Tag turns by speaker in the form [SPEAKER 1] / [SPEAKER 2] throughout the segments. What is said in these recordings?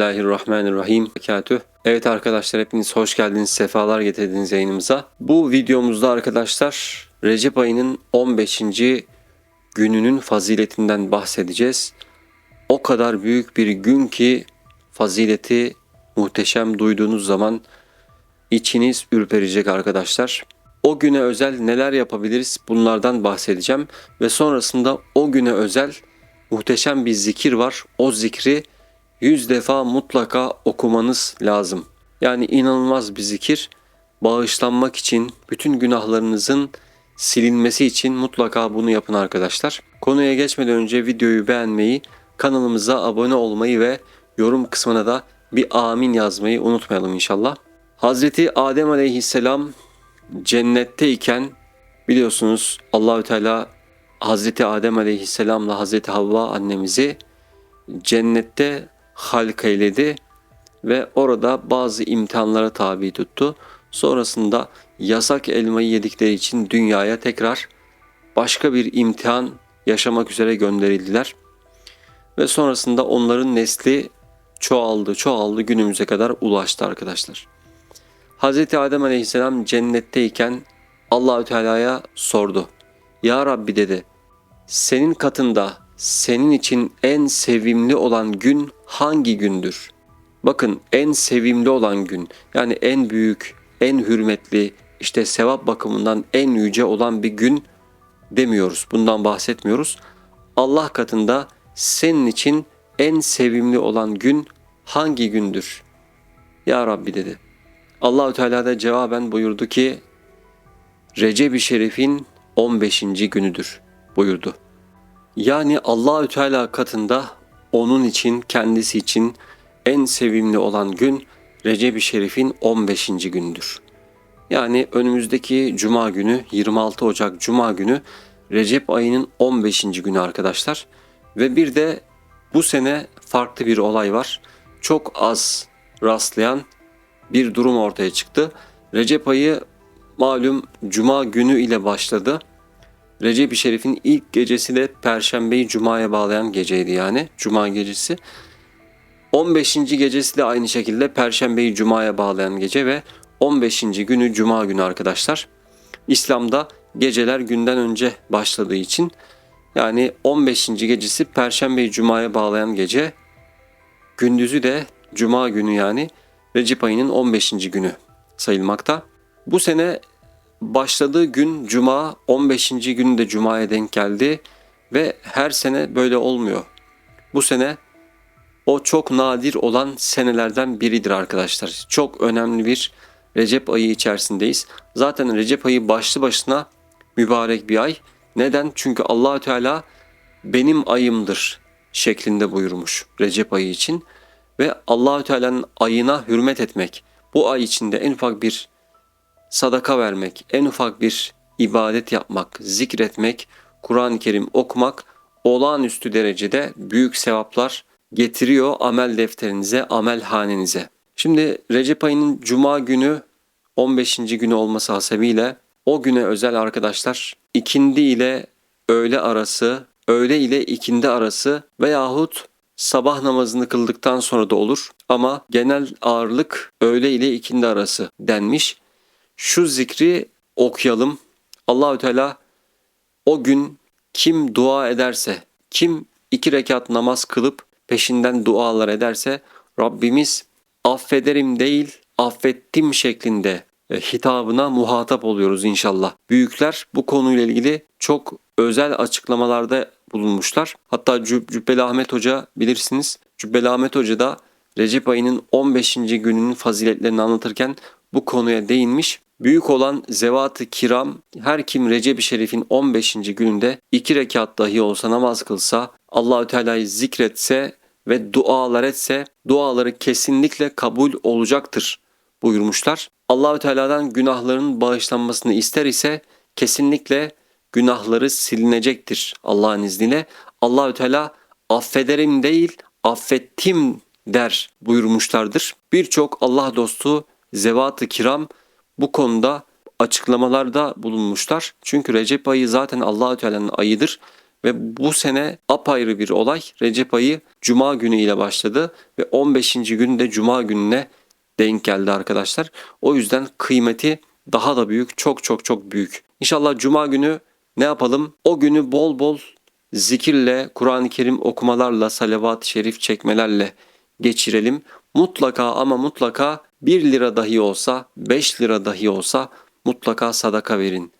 [SPEAKER 1] Bismillahirrahmanirrahim. Bekatüh. Evet arkadaşlar hepiniz hoş geldiniz, sefalar getirdiniz yayınımıza. Bu videomuzda arkadaşlar Recep ayının 15. gününün faziletinden bahsedeceğiz. O kadar büyük bir gün ki fazileti muhteşem duyduğunuz zaman içiniz ürperecek arkadaşlar. O güne özel neler yapabiliriz bunlardan bahsedeceğim ve sonrasında o güne özel muhteşem bir zikir var. O zikri 100 defa mutlaka okumanız lazım. Yani inanılmaz bir zikir. Bağışlanmak için, bütün günahlarınızın silinmesi için mutlaka bunu yapın arkadaşlar. Konuya geçmeden önce videoyu beğenmeyi, kanalımıza abone olmayı ve yorum kısmına da bir amin yazmayı unutmayalım inşallah. Hazreti Adem aleyhisselam cennetteyken biliyorsunuz Allahü Teala Hazreti Adem aleyhisselamla Hazreti Havva annemizi cennette halk eyledi ve orada bazı imtihanlara tabi tuttu. Sonrasında yasak elmayı yedikleri için dünyaya tekrar başka bir imtihan yaşamak üzere gönderildiler. Ve sonrasında onların nesli çoğaldı, çoğaldı günümüze kadar ulaştı arkadaşlar. Hz. Adem Aleyhisselam cennetteyken Allahü Teala'ya sordu. Ya Rabbi dedi. Senin katında senin için en sevimli olan gün hangi gündür? Bakın en sevimli olan gün yani en büyük, en hürmetli, işte sevap bakımından en yüce olan bir gün demiyoruz. Bundan bahsetmiyoruz. Allah katında senin için en sevimli olan gün hangi gündür? Ya Rabbi dedi. Allahü Teala da cevaben buyurdu ki Recep-i Şerif'in 15. günüdür buyurdu. Yani Allahü Teala katında onun için kendisi için en sevimli olan gün Recep-i Şerif'in 15. gündür. Yani önümüzdeki cuma günü 26 Ocak cuma günü Recep ayının 15. günü arkadaşlar. Ve bir de bu sene farklı bir olay var. Çok az rastlayan bir durum ortaya çıktı. Recep ayı malum cuma günü ile başladı. Recep-i Şerif'in ilk gecesi de Perşembeyi Cuma'ya bağlayan geceydi yani. Cuma gecesi. 15. gecesi de aynı şekilde Perşembeyi Cuma'ya bağlayan gece ve 15. günü Cuma günü arkadaşlar. İslam'da geceler günden önce başladığı için yani 15. gecesi Perşembeyi Cuma'ya bağlayan gece gündüzü de Cuma günü yani Recep ayının 15. günü sayılmakta. Bu sene başladığı gün Cuma, 15. günü de Cuma'ya denk geldi ve her sene böyle olmuyor. Bu sene o çok nadir olan senelerden biridir arkadaşlar. Çok önemli bir Recep ayı içerisindeyiz. Zaten Recep ayı başlı başına mübarek bir ay. Neden? Çünkü Allahü Teala benim ayımdır şeklinde buyurmuş Recep ayı için ve Allahü Teala'nın ayına hürmet etmek. Bu ay içinde en ufak bir sadaka vermek, en ufak bir ibadet yapmak, zikretmek, Kur'an-ı Kerim okumak olağanüstü derecede büyük sevaplar getiriyor amel defterinize, amel hanenize. Şimdi Recep ayının cuma günü 15. günü olması hasebiyle o güne özel arkadaşlar ikindi ile öğle arası, öğle ile ikindi arası veyahut sabah namazını kıldıktan sonra da olur ama genel ağırlık öğle ile ikindi arası denmiş şu zikri okuyalım. Allahü Teala o gün kim dua ederse, kim iki rekat namaz kılıp peşinden dualar ederse Rabbimiz affederim değil affettim şeklinde e, hitabına muhatap oluyoruz inşallah. Büyükler bu konuyla ilgili çok özel açıklamalarda bulunmuşlar. Hatta Cübbeli Ahmet Hoca bilirsiniz. Cübbeli Ahmet Hoca da Recep ayının 15. gününün faziletlerini anlatırken bu konuya değinmiş. Büyük olan zevat-ı kiram her kim Recep-i Şerif'in 15. gününde iki rekat dahi olsa namaz kılsa, Allahü Teala'yı zikretse ve dualar etse duaları kesinlikle kabul olacaktır buyurmuşlar. Allahü Teala'dan günahların bağışlanmasını ister ise kesinlikle günahları silinecektir Allah'ın izniyle. Allahü Teala affederim değil affettim der buyurmuşlardır. Birçok Allah dostu zevat-ı kiram bu konuda açıklamalarda bulunmuşlar. Çünkü Recep ayı zaten Allahü Teala'nın ayıdır Ve bu sene apayrı bir olay. Recep ayı Cuma günü ile başladı ve 15. gün de Cuma gününe denk geldi arkadaşlar. O yüzden kıymeti daha da büyük, çok çok çok büyük. İnşallah Cuma günü ne yapalım? O günü bol bol zikirle, Kur'an-ı Kerim okumalarla, salavat-ı şerif çekmelerle geçirelim. Mutlaka ama mutlaka 1 lira dahi olsa, 5 lira dahi olsa mutlaka sadaka verin.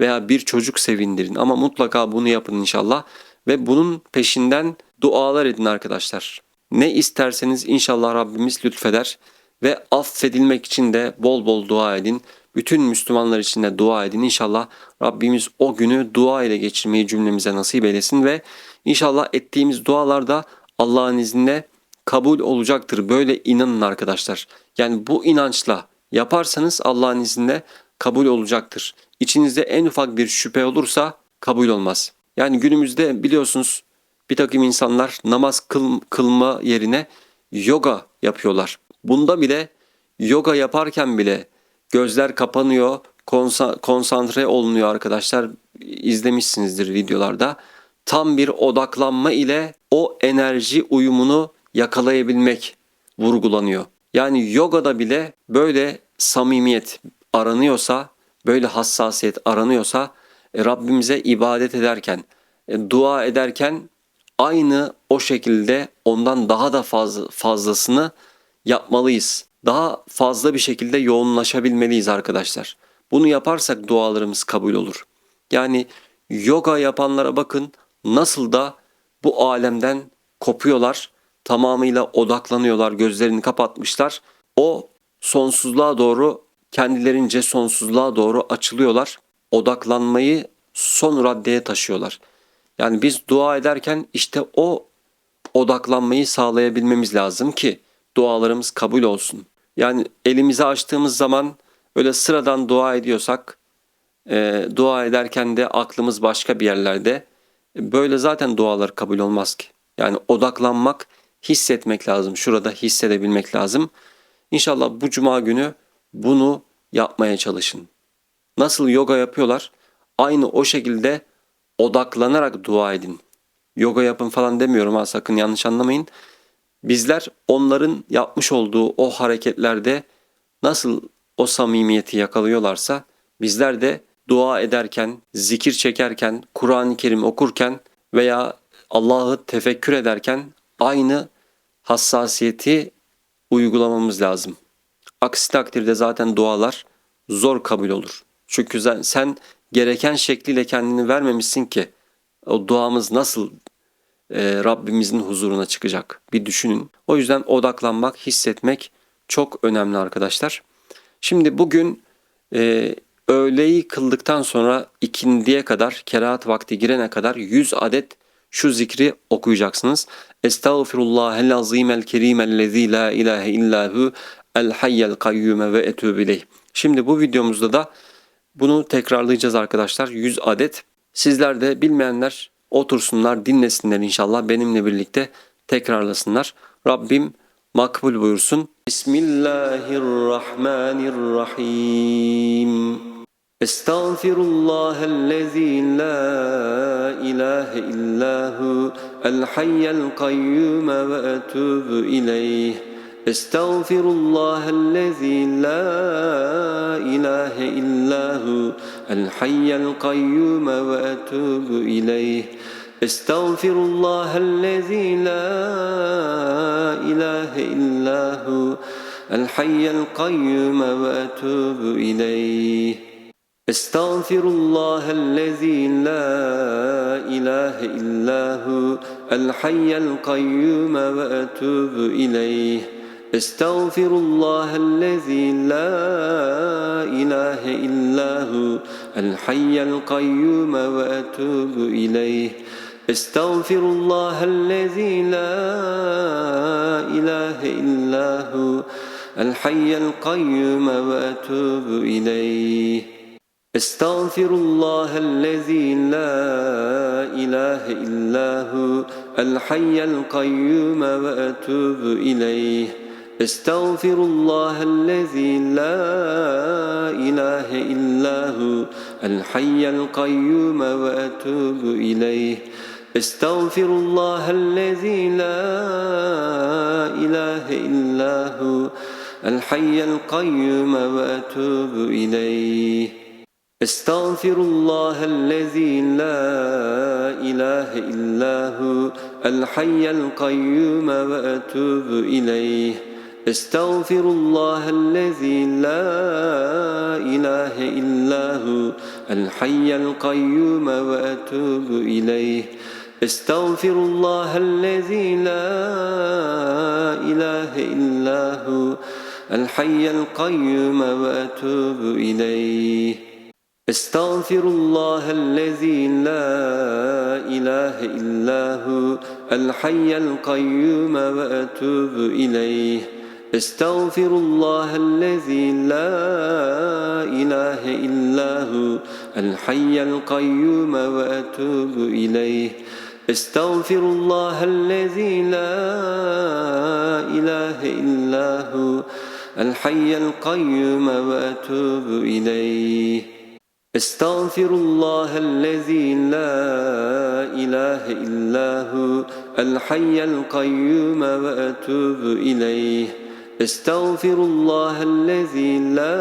[SPEAKER 1] Veya bir çocuk sevindirin ama mutlaka bunu yapın inşallah. Ve bunun peşinden dualar edin arkadaşlar. Ne isterseniz inşallah Rabbimiz lütfeder. Ve affedilmek için de bol bol dua edin. Bütün Müslümanlar için de dua edin. İnşallah Rabbimiz o günü dua ile geçirmeyi cümlemize nasip eylesin ve inşallah ettiğimiz dualar da Allah'ın izniyle kabul olacaktır. Böyle inanın arkadaşlar. Yani bu inançla yaparsanız Allah'ın izniyle kabul olacaktır. İçinizde en ufak bir şüphe olursa kabul olmaz. Yani günümüzde biliyorsunuz bir takım insanlar namaz kıl, kılma yerine yoga yapıyorlar. Bunda bile yoga yaparken bile gözler kapanıyor, konsa- konsantre olunuyor arkadaşlar. İzlemişsinizdir videolarda. Tam bir odaklanma ile o enerji uyumunu yakalayabilmek vurgulanıyor. Yani yogada bile böyle samimiyet aranıyorsa, böyle hassasiyet aranıyorsa e, Rabbimize ibadet ederken, e, dua ederken aynı o şekilde ondan daha da fazla fazlasını yapmalıyız. Daha fazla bir şekilde yoğunlaşabilmeliyiz arkadaşlar. Bunu yaparsak dualarımız kabul olur. Yani yoga yapanlara bakın nasıl da bu alemden kopuyorlar. Tamamıyla odaklanıyorlar, gözlerini kapatmışlar. O sonsuzluğa doğru kendilerince sonsuzluğa doğru açılıyorlar. Odaklanmayı son raddeye taşıyorlar. Yani biz dua ederken işte o odaklanmayı sağlayabilmemiz lazım ki dualarımız kabul olsun. Yani elimizi açtığımız zaman öyle sıradan dua ediyorsak, e, dua ederken de aklımız başka bir yerlerde, böyle zaten dualar kabul olmaz ki. Yani odaklanmak, hissetmek lazım. Şurada hissedebilmek lazım. İnşallah bu cuma günü bunu yapmaya çalışın. Nasıl yoga yapıyorlar? Aynı o şekilde odaklanarak dua edin. Yoga yapın falan demiyorum ha sakın yanlış anlamayın. Bizler onların yapmış olduğu o hareketlerde nasıl o samimiyeti yakalıyorlarsa bizler de dua ederken, zikir çekerken, Kur'an-ı Kerim okurken veya Allah'ı tefekkür ederken aynı hassasiyeti uygulamamız lazım. Aksi takdirde zaten dualar zor kabul olur. Çünkü sen, gereken şekliyle kendini vermemişsin ki o duamız nasıl e, Rabbimizin huzuruna çıkacak bir düşünün. O yüzden odaklanmak, hissetmek çok önemli arkadaşlar. Şimdi bugün e, öğleyi kıldıktan sonra ikindiye kadar, kerahat vakti girene kadar 100 adet şu zikri okuyacaksınız. Estağfirullahel azimel kerimellezî la ilahe illahu el hayyel kayyume ve etûbü ileyh. Şimdi bu videomuzda da bunu tekrarlayacağız arkadaşlar. 100 adet. Sizler de bilmeyenler otursunlar, dinlesinler inşallah benimle birlikte tekrarlasınlar. Rabbim makbul buyursun. Bismillahirrahmanirrahim. استغفر الله الذي لا إله إلا هو الحي القيوم وأتوب إليه. استغفر الله الذي لا إله إلا هو الحي القيوم وأتوب إليه. استغفر الله الذي لا إله إلا هو الحي القيوم وأتوب إليه. استغفر الله الذي لا إله إلا هو الحي القيوم وأتوب إليه. استغفر الله الذي لا إله إلا هو الحي القيوم وأتوب إليه. استغفر الله الذي لا إله إلا هو الحي القيوم وأتوب إليه. استغفر الله الذي لا إله إلا هو الحي القيوم وأتوب إليه. استغفر الله الذي لا إله إلا هو الحي القيوم وأتوب إليه. استغفر الله الذي لا إله إلا هو الحي القيوم وأتوب إليه. استغفر الله الذي لا إله إلا هو الحي القيوم وأتوب إليه. استغفر الله الذي لا إله إلا هو الحي القيوم وأتوب إليه. استغفر الله الذي لا إله إلا هو الحي القيوم وأتوب إليه. استغفر الله الذي لا إله إلا هو الحي القيوم وأتوب إليه. استغفر الله الذي لا إله إلا هو الحي القيوم وأتوب إليه. استغفر الله الذي لا إله إلا هو الحي القيوم وأتوب إليه. استغفر الله الذي لا إله إلا هو الحي القيوم وأتوب إليه. استغفر الله الذي لا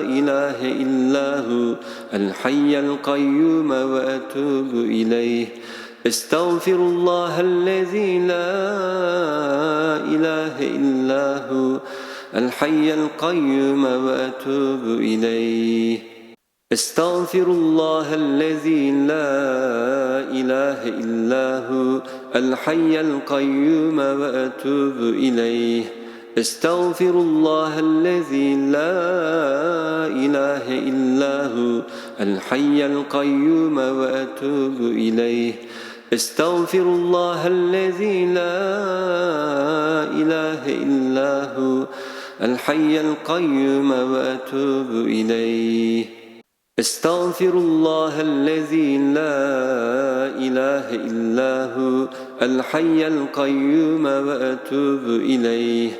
[SPEAKER 1] إله إلا هو الحي القيوم وأتوب إليه. استغفر الله الذي لا إله إلا هو الحي القيوم وأتوب إليه. استغفر الله الذي لا إله إلا هو الحي القيوم وأتوب إليه. استغفر الله الذي لا إله إلا هو الحي القيوم وأتوب إليه. استغفر الله الذي لا إله إلا هو الحي القيوم وأتوب إليه. استغفر الله الذي لا إله إلا هو الحي القيوم وأتوب إليه.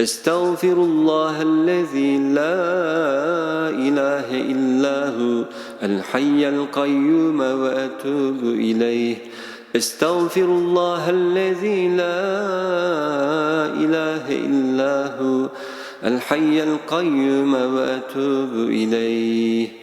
[SPEAKER 1] استغفر الله الذي لا إله إلا هو الحي القيوم وأتوب إليه. استغفر الله الذي لا إله إلا هو الحي القيوم وأتوب إليه.